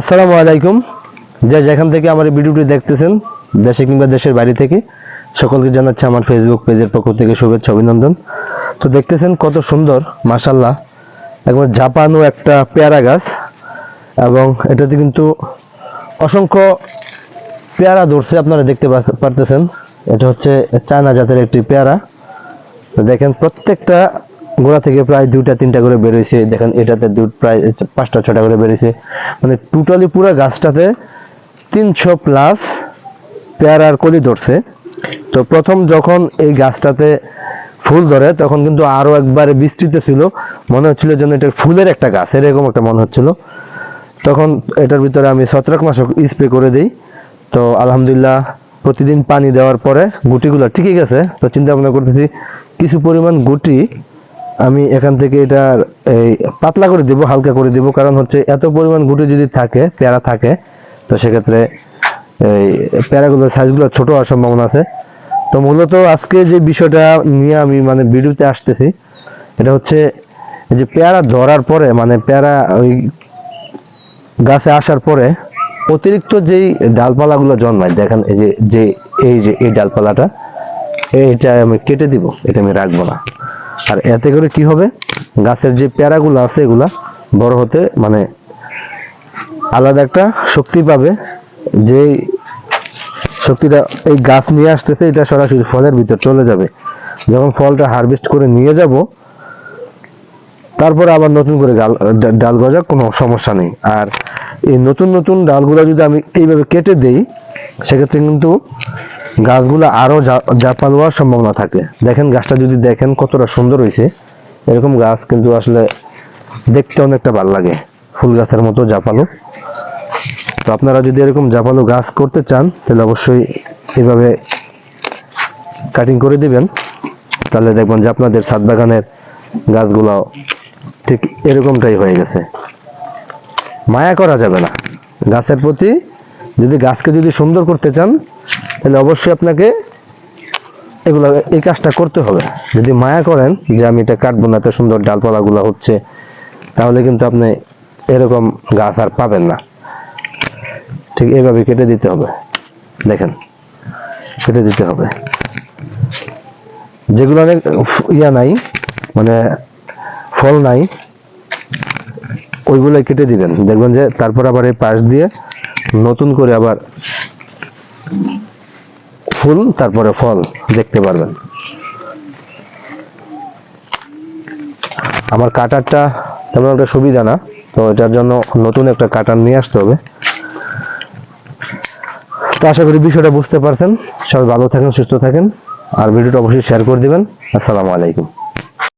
আসসালামু আলাইকুম। যে যেখান থেকে আমার এই ভিডিওটি দেখতেছেন, দেশে কিংবা দেশের বাইরে থেকে, সকলকে জানাচ্ছি আমার ফেসবুক পেজের পক্ষ থেকে শুভেচ্ছা, অভিনন্দন। তো দেখতেছেন কত সুন্দর মাশাল্লাহ একবার জাপানো একটা পেয়ারা গাছ, এবং এটাতে কিন্তু অসংখ্য পেয়ারা ধরছে, আপনারা দেখতে পারতেছেন। এটা হচ্ছে চায়না জাতের একটি পেয়ারা। দেখেন প্রত্যেকটা গোড়া থেকে প্রায় দুইটা, তিনটা করে বেরোইছে। দেখেন, এটাতে দু, প্রায় পাঁচটা, ছটা করে বেরিয়েছে মানে টোটালি পুরো গাছটাতে তিনশো প্লাস পেয়ারার কলি ধরছে। তো প্রথম যখন এই গাছটাতে ফুল ধরে, তখন কিন্তু আরও একবারে বিস্তৃত ছিল। মনে হচ্ছিল যেন এটা ফুলের একটা গাছ, এরকম একটা মনে হচ্ছিল। তখন এটার ভিতরে আমি ছত্রাকনাশক স্প্রে করে দিই। তো আলহামদুলিল্লাহ প্রতিদিন পানি দেওয়ার পরে গুটিগুলো ঠিকই গেছে। তো চিন্তা ভাবনা করতেছি, কিছু পরিমাণ গুটি আমি এখান থেকে এটা, এই, পাতলা করে দিব, হালকা করে দিব, কারণ হচ্ছে এত পরিমাণ গুটি যদি থাকে, পেয়ারা থাকে, তো সেক্ষেত্রে এই পেয়ারাগুলোর সাইজগুলো ছোট হওয়ার সম্ভাবনা আছে। তো মূলত আজকে যে বিষয়টা নিয়ে আমি মানে ভিডিওতে আসতেছি, এটা হচ্ছে যে পেয়ারা ধরার পরে মানে পেয়ারা ওই গাছে আসার পরে অতিরিক্ত যেই ডালপালাগুলো জন্মায়, দেখেন এই যে যে, এই যে, এই ডালপালাটা, এইটা আমি কেটে দিব, এটা আমি রাখব না। আর এতে করে কি হবে? গাছের যে পেয়ারাগুলো আছে এগুলা বড় হতে মানে আলাদা একটা শক্তি পাবে। যে শক্তিটা এই গাছ নিয়ে আসতেছে, এটা সরাসরি ফলের ভিতর চলে যাবে। যখন ফলটা হারভেস্ট করে নিয়ে যাব, তারপরে আবার নতুন করে ডাল গজাক কোনো সমস্যা নেই। আর এই নতুন নতুন ডালগুলো যদি আমি এইভাবে কেটে দেই সেক্ষেত্রে কিন্তু গাছগুলো আরও জা- জাপাল হওয়ার সম্ভাবনা থাকে। দেখেন গাছটা যদি দেখেন কতটা সুন্দর হয়েছে এরকম গাছ কিন্তু আসলে দেখতে অনেকটা ভালো লাগে, ফুল গাছের মতো জাপালো। তো আপনারা যদি এরকম জাপালো গাছ করতে চান, তাহলে অবশ্যই এভাবে কাটিং করে দিবেন। তাহলে দেখবেন যে আপনাদের ছাদ বাগানের গাছগুলো ঠিক এরকমটাই হয়ে গেছে। মায়া করা যাবে না। গাছের প্রতি যদি গাছকে যদি সুন্দর করতে চান, তাহলে অবশ্যই আপনাকে এগুলো, এই কাজটা করতে হবে। যদি মায়া করেন যে আমি এটা কাটবো না, এত সুন্দর ডালপালাগুলো হচ্ছে, তাহলে কিন্তু আপনি এরকম গাছ আর পাবেন না। ঠিক এইভাবে কেটে দিতে হবে। দেখেন, কেটে দিতে হবে। যেগুলো অনেক ইয়া নাই মানে ফল নাই ওইগুলো কেটে দিবেন। দেখবেন যে তারপর আবার এই পাশ দিয়ে নতুন করে আবার ফুল, তারপরে ফল দেখতে পারবেন। আমার কাটারটা তেমন একটা সুবিধা না, তো এটার জন্য নতুন একটা কাটার নিয়ে আসতে হবে। তো আশা করি বিষয়টা বুঝতে পারছেন। সবাই ভালো থাকেন, সুস্থ থাকেন। আর ভিডিওটা অবশ্যই শেয়ার করে দিবেন। আসসালামু আলাইকুম।